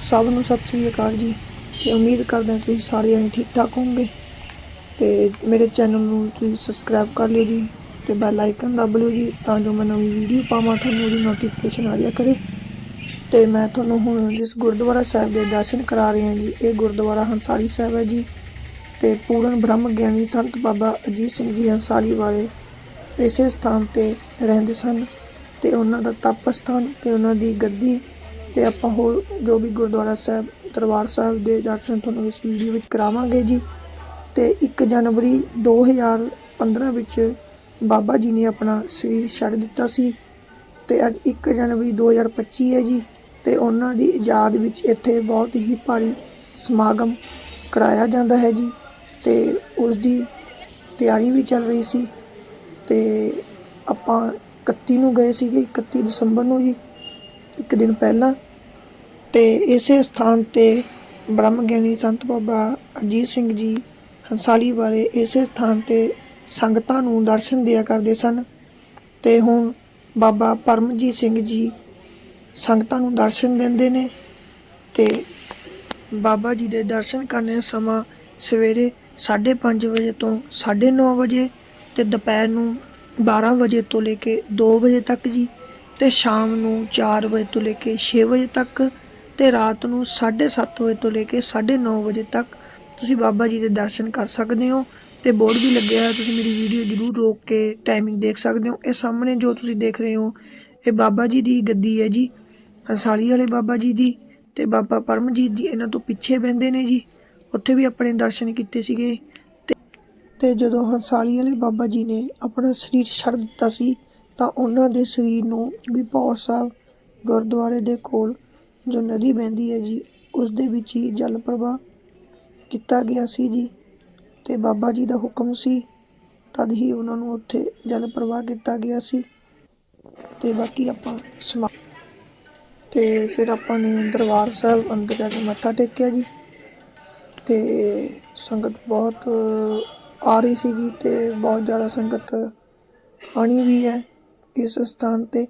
ਸਭ ਨੂੰ ਸਤਿ ਸ੍ਰੀ ਅਕਾਲ ਜੀ ਤੇ ਉਮੀਦ ਕਰਦਾ ਤੁਸੀਂ ਸਾਰੇ ਜਣੇ ਠੀਕ ਠਾਕ ਹੋਵੋਗੇ। ਤੇ ਮੇਰੇ ਚੈਨਲ ਨੂੰ ਤੁਸੀਂ ਸਬਸਕ੍ਰਾਈਬ ਕਰ ਲਿਓ ਜੀ ਤੇ ਬੈਲ ਆਈਕਨ ਦਬ ਲਿਓ ਜੀ ਤਾਂ ਜੋ ਮੈਂ ਨਵੀਂ ਵੀਡੀਓ ਪਾਵਾਂ, ਤੁਹਾਨੂੰ ਉਹਦੀ ਨੋਟੀਫਿਕੇਸ਼ਨ ਆ ਜਾਇਆ ਕਰੇ। ਤੇ ਮੈਂ ਤੁਹਾਨੂੰ ਹੁਣ ਜਿਸ ਗੁਰਦੁਆਰਾ ਸਾਹਿਬ ਦੇ ਦਰਸ਼ਨ ਕਰਾ ਰਿਹਾ ਜੀ, ਇਹ ਗੁਰਦੁਆਰਾ ਹੰਸਾਲੀ ਸਾਹਿਬ ਹੈ ਜੀ। ਤੇ ਪੂਰਨ ਬ੍ਰਹਮ ਗਿਆਨੀ ਸੰਤ ਬਾਬਾ ਅਜੀਤ ਸਿੰਘ ਜੀ ਹੰਸਾਲੀ ਵਾਲੇ ਇਸੇ ਸਥਾਨ ਤੇ ਰਹਿੰਦੇ ਸਨ। ਤੇ ਉਹਨਾਂ ਦਾ ਤਪ ਸਥਾਨ ਤੇ ਉਹਨਾਂ ਦੀ ਗੱਦੀ ਤੇ ਆਪਾਂ ਹੋਰ ਜੋ ਵੀ ਗੁਰਦੁਆਰਾ ਸਾਹਿਬ, ਦਰਬਾਰ ਸਾਹਿਬ ਦੇ ਦਰਸ਼ਨ ਤੁਹਾਨੂੰ ਇਸ ਵੀਡੀਓ ਵਿੱਚ ਕਰਾਵਾਂਗੇ ਜੀ। ਤੇ 1 ਜਨਵਰੀ 2015 ਵਿੱਚ ਬਾਬਾ ਜੀ ਨੇ ਆਪਣਾ ਸਰੀਰ ਛੱਡ ਦਿੱਤਾ ਸੀ ਤੇ ਅੱਜ 1 ਜਨਵਰੀ 2025 ਹੈ ਜੀ ਤੇ ਉਹਨਾਂ ਦੀ ਯਾਦ ਵਿੱਚ ਇੱਥੇ ਬਹੁਤ ਹੀ ਭਾਰੀ ਸਮਾਗਮ ਕਰਾਇਆ ਜਾਂਦਾ ਹੈ ਜੀ ਤੇ ਉਸ ਦੀ ਤਿਆਰੀ ਵੀ ਚੱਲ ਰਹੀ ਸੀ ਤੇ ਆਪਾਂ 31 ਨੂੰ ਗਏ ਸੀਗੇ 31 ਦਸੰਬਰ ਨੂੰ ਜੀ। ਇੱਕ ਦਿਨ ਪਹਿਲਾਂ ਤੇ ਇਸੇ ਸਥਾਨ ਤੇ ਬ੍ਰਹਮ ਗਿਆਨੀ ਸੰਤ ਬਾਬਾ ਅਜੀਤ ਸਿੰਘ ਜੀ ਹੰਸਾਲੀ ਬਾਰੇ ਇਸੇ ਸਥਾਨ ਤੇ ਸੰਗਤਾਂ ਨੂੰ ਦਰਸ਼ਨ ਦਿਆ ਕਰਦੇ ਸਨ ਤੇ ਹੁਣ ਬਾਬਾ ਪਰਮਜੀਤ ਸਿੰਘ ਜੀ ਸੰਗਤਾਂ ਨੂੰ ਦਰਸ਼ਨ ਦਿੰਦੇ ਨੇ ਤੇ ਬਾਬਾ ਜੀ ਦੇ ਦਰਸ਼ਨ ਕਰਨ ਦਾ ਸਮਾਂ ਸਵੇਰੇ 5:30 ਵਜੇ ਤੋਂ 9:30 ਵਜੇ ਤੇ ਦੁਪਹਿਰ ਨੂੰ 12 ਵਜੇ ਤੋਂ ਲੈ ਕੇ 2 ਵਜੇ ਤੱਕ ਜੀ। ਤੇ ਸ਼ਾਮ ਨੂੰ 4 ਵਜੇ ਤੋਂ ਲੈ ਕੇ 6 ਵਜੇ ਤੱਕ ਤੇ ਰਾਤ ਨੂੰ 7:30 ਵਜੇ ਤੋਂ ਲੈ ਕੇ 9:30 ਵਜੇ ਤੱਕ ਤੁਸੀਂ ਬਾਬਾ ਜੀ ਦੇ ਦਰਸ਼ਨ ਕਰ ਸਕਦੇ ਹੋ ਤੇ ਬੋਰਡ ਵੀ ਲੱਗਿਆ ਹੋਇਆ, ਤੁਸੀਂ ਮੇਰੀ ਵੀਡੀਓ ਜਰੂਰ ਰੋਕ ਕੇ ਟਾਈਮਿੰਗ ਦੇਖ ਸਕਦੇ ਹੋ। ਇਹ ਸਾਹਮਣੇ ਜੋ ਤੁਸੀਂ ਦੇਖ ਰਹੇ ਹੋ, ਇਹ ਬਾਬਾ ਜੀ ਦੀ ਗੱਦੀ ਹੈ ਜੀ, ਹੰਸਾਲੀ ਵਾਲੇ ਬਾਬਾ ਜੀ ਦੀ ਤੇ ਬਾਬਾ ਪਰਮਜੀਤ ਜੀ ਇਹਨਾਂ ਤੋਂ ਪਿੱਛੇ ਬਹਿੰਦੇ ਨੇ ਜੀ, ਉੱਥੇ ਵੀ ਆਪਣੇ ਦਰਸ਼ਨ ਕੀਤੇ ਸੀਗੇ ਤੇ ਤੇ ਜਦੋਂ ਹੰਸਾਲੀ ਵਾਲੇ ਬਾਬਾ ਜੀ ਨੇ ਆਪਣਾ ਸਰੀਰ ਛੱਡ ਦਿੱਤਾ ਸੀ ਤਾਂ ਉਹਨਾਂ ਦੇ ਸਰੀਰ ਨੂੰ ਬਿਪੌਰ ਸਾਹਿਬ ਗੁਰਦੁਆਰੇ ਦੇ ਕੋਲ ਜੋ ਨਦੀ ਵਹਿੰਦੀ ਹੈ ਜੀ ਉਸ ਦੇ ਵਿੱਚ ਹੀ ਜਲ ਪ੍ਰਵਾਹ ਕੀਤਾ ਗਿਆ ਸੀ ਜੀ। ਤੇ ਬਾਬਾ ਜੀ ਦਾ ਹੁਕਮ ਸੀ, ਤਦ ਹੀ ਉਹਨਾਂ ਨੂੰ ਉੱਥੇ ਜਲ ਪ੍ਰਵਾਹ ਕੀਤਾ ਗਿਆ ਸੀ। ਤੇ ਬਾਕੀ ਆਪਾਂ ਸਮਾ ਤੇ ਫਿਰ ਆਪਾਂ ਨੇ ਦਰਬਾਰ ਸਾਹਿਬ ਅੰਦਰ ਜਾ ਕੇ ਮੱਥਾ ਟੇਕਿਆ ਜੀ। ਤੇ ਸੰਗਤ ਬਹੁਤ ਆ ਰਹੀ ਸੀਗੀ ਤੇ ਬਹੁਤ ਜ਼ਿਆਦਾ ਸੰਗਤ ਆਣੀ ਵੀ ਹੈ। ਇਸ ਸਥਾਨ ਤੇ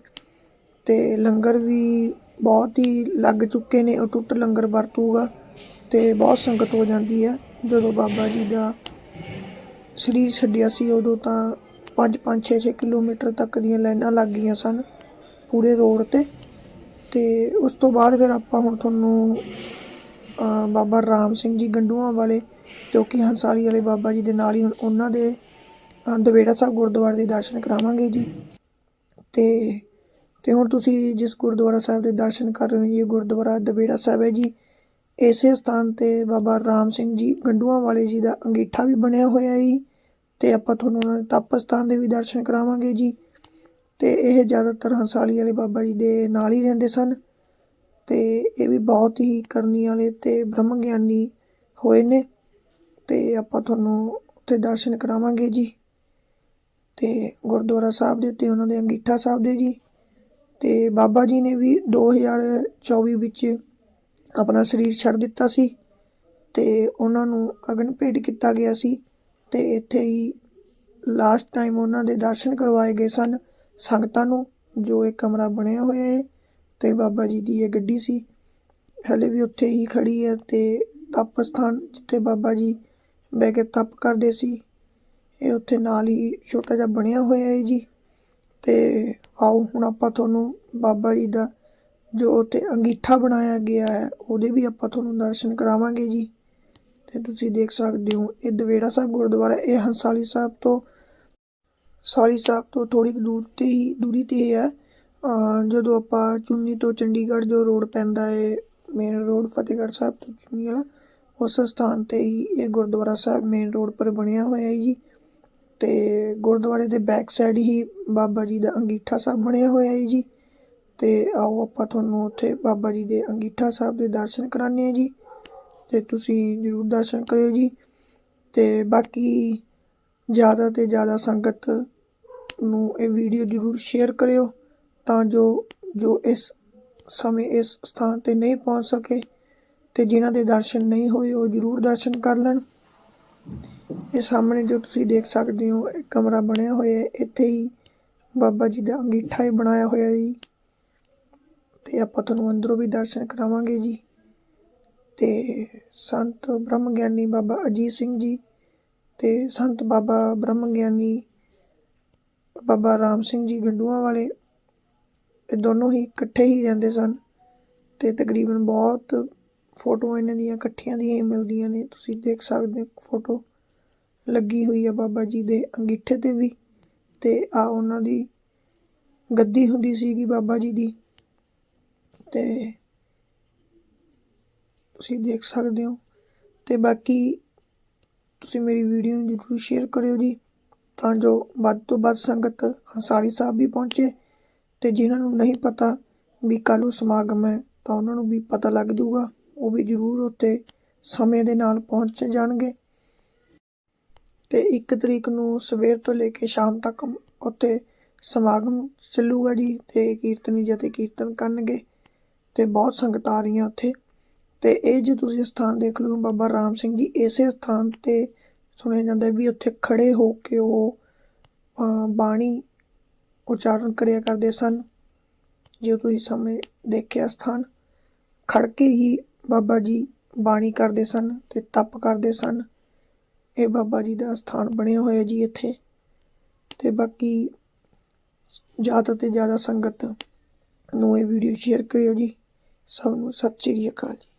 ਤੇ ਲੰਗਰ ਵੀ ਬਹੁਤ ਹੀ ਲੱਗ ਚੁੱਕੇ ਨੇ ਅਟੁੱਟ ਲੰਗਰ ਵਰਤੂਗਾ ਤੇ ਬਹੁਤ ਸੰਗਤ ਹੋ ਜਾਂਦੀ ਹੈ। ਜਦੋਂ ਬਾਬਾ ਜੀ ਦਾ ਸਰੀਰ ਛੱਡਿਆ ਸੀ ਉਦੋਂ ਤਾਂ 5 5 6 6 ਕਿਲੋਮੀਟਰ ਤੱਕ ਦੀਆਂ ਲਾਈਨਾਂ ਲੱਗ ਗਈਆਂ ਸਨ ਪੂਰੇ ਰੋਡ ਤੇ। ਤੇ ਉਸ ਤੋਂ ਬਾਅਦ ਫਿਰ ਆਪਾਂ ਹੁਣ ਤੁਹਾਨੂੰ ਬਾਬਾ ਰਾਮ ਸਿੰਘ ਜੀ ਗੰਡੂਆਂ ਵਾਲੇ ਜੋ ਕਿ ਹੰਸਾਲੀ ਵਾਲੇ ਬਾਬਾ ਜੀ ਦੇ ਨਾਲ ਹੀ ਉਹਨਾਂ ਦੇ ਅ, ਦਵੇੜਾ ਸਾਹਿਬ ਗੁਰਦੁਆਰੇ ਦੇ ਦਰਸ਼ਨ ਕਰਾਵਾਂਗੇ ਜੀ। ਤੇ ਤੇ ਹੁਣ ਤੁਸੀਂ ਜਿਸ ਗੁਰਦੁਆਰਾ ਸਾਹਿਬ ਦੇ ਦਰਸ਼ਨ ਕਰ ਰਹੇ ਹੋ ਜੀ ਇਹ ਗੁਰਦੁਆਰਾ ਦਬੇੜਾ ਸਾਹਿਬ ਹੈ ਜੀ। ਇਸੇ ਸਥਾਨ ਤੇ ਬਾਬਾ ਰਾਮ ਸਿੰਘ ਜੀ ਗੰਡੂਆਂ ਵਾਲੇ ਜੀ ਦਾ ਅੰਗੀਠਾ ਵੀ ਬਣਿਆ ਹੋਇਆ ਹੈ ਜੀ, ਤੇ ਆਪਾਂ ਤੁਹਾਨੂੰ ਉਹਨਾਂ ਦੇ ਤਪ ਸਥਾਨ ਦੇ ਵੀ ਦਰਸ਼ਨ ਕਰਾਵਾਂਗੇ ਜੀ। ਤੇ ਇਹ ਜ਼ਿਆਦਾਤਰ ਹੰਸਾਲੀ ਵਾਲੇ ਬਾਬਾ ਜੀ ਦੇ ਨਾਲ ਹੀ ਰਹਿੰਦੇ ਸਨ। ਤੇ ਇਹ ਵੀ ਬਹੁਤ ਹੀ ਕਰਨੀ ਵਾਲੇ ਤੇ ਬ੍ਰਹਮ ਗਿਆਨੀ ਹੋਏ ਨੇ, ਤੇ ਆਪਾਂ ਤੁਹਾਨੂੰ ਉੱਥੇ ਦਰਸ਼ਨ ਕਰਾਵਾਂਗੇ ਜੀ। ਤੇ ਗੁਰਦੁਆਰਾ ਸਾਹਿਬ ਦੇ ਤੇ ਉਹਨਾਂ ਦੇ ਅੰਗੀਠਾ ਸਾਹਿਬ ਦੇ ਜੀ। ਤੇ ਬਾਬਾ ਜੀ ਨੇ ਵੀ 2024 ਵਿੱਚ ਆਪਣਾ ਸਰੀਰ ਛੱਡ ਦਿੱਤਾ ਸੀ ਤੇ ਉਹਨਾਂ ਨੂੰ ਅਗਨ ਭੇਟ ਕੀਤਾ ਗਿਆ ਸੀ ਤੇ ਇੱਥੇ ਹੀ ਲਾਸਟ ਟਾਈਮ ਉਹਨਾਂ ਦੇ ਦਰਸ਼ਨ ਕਰਵਾਏ ਗਏ ਸਨ ਸੰਗਤਾਂ ਨੂੰ, ਜੋ ਇੱਕ ਕਮਰਾ ਬਣਿਆ ਹੋਇਆ ਹੈ ਤੇ ਬਾਬਾ ਜੀ ਦੀ ਇਹ ਗੱਡੀ ਸੀ। ਹਲੇ ਵੀ ਉੱਥੇ ਹੀ ਖੜੀ ਹੈ ਤੇ ਤਪ ਸਥਾਨ ਜਿੱਥੇ ਬਾਬਾ ਜੀ ਬਹਿ ਕੇ ਤਪ ਕਰਦੇ ਸੀ। ਇਹ ਉੱਥੇ ਨਾਲ ਹੀ ਛੋਟਾ ਜਿਹਾ ਬਣਿਆ ਹੋਇਆ ਹੈ ਜੀ। ਤੇ ਆਓ ਹੁਣ ਆਪਾਂ ਤੁਹਾਨੂੰ ਬਾਬਾ ਜੀ ਦਾ ਜੋ ਉੱਥੇ ਅੰਗੀਠਾ ਬਣਾਇਆ ਗਿਆ ਹੈ, ਉਹਦੇ ਵੀ ਆਪਾਂ ਤੁਹਾਨੂੰ ਦਰਸ਼ਨ ਕਰਾਵਾਂਗੇ ਜੀ। ਤੇ ਤੁਸੀਂ ਦੇਖ ਸਕਦੇ ਹੋ, ਇਹ ਦਵੇੜਾ ਸਾਹਿਬ ਗੁਰਦੁਆਰਾ ਇਹ ਹੰਸਾਲੀ ਸਾਹਿਬ ਤੋਂ ਸਾਲੀ ਸਾਹਿਬ ਤੋਂ ਥੋੜੀ ਦੂਰ ਤੇ ਹੀ, ਦੂਰੀ ਤੇ ਹੈ ਜਦੋਂ ਆਪਾਂ ਚੁੰਨੀ ਤੋਂ ਚੰਡੀਗੜ੍ਹ ਜੋ ਰੋਡ ਪੈਂਦਾ ਹੈ ਮੇਨ ਰੋਡ ਫਤਿਹਗੜ੍ਹ ਸਾਹਿਬ ਤੋਂ ਚੁੰਨੀ ਵਾਲਾ, ਉਸ ਸਥਾਨ ਤੇ ਹੀ ਇਹ ਗੁਰਦੁਆਰਾ ਸਾਹਿਬ ਮੇਨ ਰੋਡ ਪਰ ਬਣਿਆ ਹੋਇਆ ਹੈ ਜੀ। ਤੇ ਗੁਰਦੁਆਰੇ ਦੇ ਬੈਕ ਸਾਈਡ ਹੀ ਬਾਬਾ ਜੀ ਦਾ ਅੰਗੀਠਾ ਸਾਹਿਬ ਬਣਿਆ ਹੋਇਆ ਹੈ ਜੀ। ਤੇ ਆਓ ਆਪਾਂ ਤੁਹਾਨੂੰ ਉੱਥੇ ਬਾਬਾ ਜੀ ਦੇ ਅੰਗੀਠਾ ਸਾਹਿਬ ਦੇ ਦਰਸ਼ਨ ਕਰਾਣੇ ਆ ਜੀ। ਤੇ ਤੁਸੀਂ ਜਰੂਰ ਦਰਸ਼ਨ ਕਰਿਓ ਜੀ। ਤੇ ਬਾਕੀ ਜ਼ਿਆਦਾ ਤੇ ਜ਼ਿਆਦਾ ਸੰਗਤ ਨੂੰ ਇਹ ਵੀਡੀਓ ਜਰੂਰ ਸ਼ੇਅਰ ਕਰਿਓ ਤਾਂ ਜੋ ਜੋ ਇਸ ਸਮੇਂ ਇਸ ਸਥਾਨ ਤੇ ਨਹੀਂ ਪਹੁੰਚ ਸਕੇ ਤੇ ਜਿਨ੍ਹਾਂ ਦੇ ਦਰਸ਼ਨ ਨਹੀਂ ਹੋਏ ਉਹ ਜਰੂਰ ਦਰਸ਼ਨ ਕਰ ਲੈਣ। ਇਹ ਸਾਹਮਣੇ ਜੋ ਤੁਸੀਂ ਦੇਖ ਸਕਦੇ ਹੋ, ਇਹ ਕਮਰਾ ਬਣਿਆ ਹੋਇਆ ਹੈ। ਇੱਥੇ ਹੀ ਬਾਬਾ ਜੀ ਦਾ ਅੰਗੀਠਾ ਹੀ ਬਣਾਇਆ ਹੋਇਆ ਜੀ। ਤੇ ਆਪਾਂ ਤੁਹਾਨੂੰ ਅੰਦਰੋਂ ਵੀ ਦਰਸ਼ਨ ਕਰਾਵਾਂਗੇ ਜੀ। ਤੇ ਸੰਤ ਬ੍ਰਹਮ ਗਿਆਨੀ ਬਾਬਾ ਅਜੀਤ ਸਿੰਘ ਜੀ ਤੇ ਸੰਤ ਬਾਬਾ ਬ੍ਰਹਮ ਗਿਆਨੀ ਬਾਬਾ ਰਾਮ ਸਿੰਘ ਜੀ ਗੰਡੂਆਂ ਵਾਲੇ, ਇਹ ਦੋਨੋਂ ਹੀ ਇਕੱਠੇ ਹੀ ਰਹਿੰਦੇ ਸਨ। ਤੇ ਤਕਰੀਬਨ ਬਹੁਤ ਫੋਟੋਆਂ ਇਹਨਾਂ ਦੀਆਂ ਇਕੱਠੀਆਂ ਦੀਆਂ ਹੀ ਮਿਲਦੀਆਂ ਨੇ। ਤੁਸੀਂ ਦੇਖ ਸਕਦੇ ਹੋ ਫੋਟੋ ਲੱਗੀ ਹੋਈ ਹੈ ਬਾਬਾ ਜੀ ਦੇ ਅੰਗੀਠੇ ਤੇ ਵੀ। ਤੇ ਆ ਉਹਨਾਂ ਦੀ ਗੱਦੀ ਹੁੰਦੀ ਸੀਗੀ ਬਾਬਾ ਜੀ ਦੀ। ਤੇ ਤੁਸੀਂ ਦੇਖ ਸਕਦੇ ਹੋ। ਤੇ ਬਾਕੀ ਤੁਸੀਂ ਮੇਰੀ ਵੀਡੀਓ ਨੂੰ ਜਰੂਰ ਸ਼ੇਅਰ ਕਰਿਓ ਜੀ, ਤਾਂ ਜੋ ਵੱਧ ਤੋਂ ਵੱਧ ਸੰਗਤ ਹੰਸਾਰੀ ਸਾਹਿਬ ਵੀ ਪਹੁੰਚੇ। ਤੇ ਜਿਨ੍ਹਾਂ ਨੂੰ ਨਹੀਂ ਪਤਾ ਵੀ ਕੱਲ੍ਹ ਨੂੰ ਸਮਾਗਮ ਹੈ, ਤਾਂ ਉਹਨਾਂ ਨੂੰ ਵੀ ਪਤਾ ਲੱਗ ਜਾਊਗਾ। ਉਹ ਵੀ ਜ਼ਰੂਰ ਉੱਤੇ ਸਮੇਂ ਦੇ ਨਾਲ ਪਹੁੰਚ ਜਾਣਗੇ। ਤੇ 1 ਤਰੀਕ ਨੂੰ ਸਵੇਰ ਤੋਂ ਲੈ ਕੇ ਸ਼ਾਮ ਤੱਕ ਉੱਤੇ ਸਮਾਗਮ ਚੱਲੂਗਾ ਜੀ, ਤੇ ਕੀਰਤਨੀ ਜਥੇ ਕੀਰਤਨ ਕਰਨਗੇ, ਤੇ ਬਹੁਤ ਸੰਗਤ ਆ ਰਹੀਆਂ ਉੱਥੇ। ਤੇ ਇਹ ਜੋ ਤੁਸੀਂ ਸਥਾਨ ਦੇਖ ਲਓ ਬਾਬਾ ਰਾਮ ਸਿੰਘ ਜੀ, ਇਸੇ ਸਥਾਨ ਤੇ ਸੁਣਿਆ ਜਾਂਦਾ ਵੀ ਉੱਥੇ ਖੜੇ ਹੋ ਕੇ ਉਹ ਬਾਣੀ ਉਚਾਰਨ ਕਰਿਆ ਕਰਦੇ ਸਨ। ਜੇ ਤੁਸੀਂ ਸਾਹਮਣੇ ਦੇਖਿਆ ਸਥਾਨ ਖੜ ਕੇ ਹੀ ਬਾਬਾ ਜੀ ਬਾਣੀ ਕਰਦੇ ਸਨ ਤੇ ਤਪ ਕਰਦੇ ਸਨ। ਇਹ ਬਾਬਾ ਜੀ ਦਾ ਸਥਾਨ ਬਣਿਆ ਹੋਇਆ ਜੀ ਇੱਥੇ। ਤੇ ਬਾਕੀ ਜ਼ਿਆਦਾ ਤੇ ਜ਼ਿਆਦਾ ਸੰਗਤ ਨੂੰ ਇਹ ਵੀਡੀਓ ਸ਼ੇਅਰ ਕਰਿਓ ਜੀ। ਸਭ ਨੂੰ ਸਤਿ ਸ਼੍ਰੀ ਅਕਾਲ ਜੀ।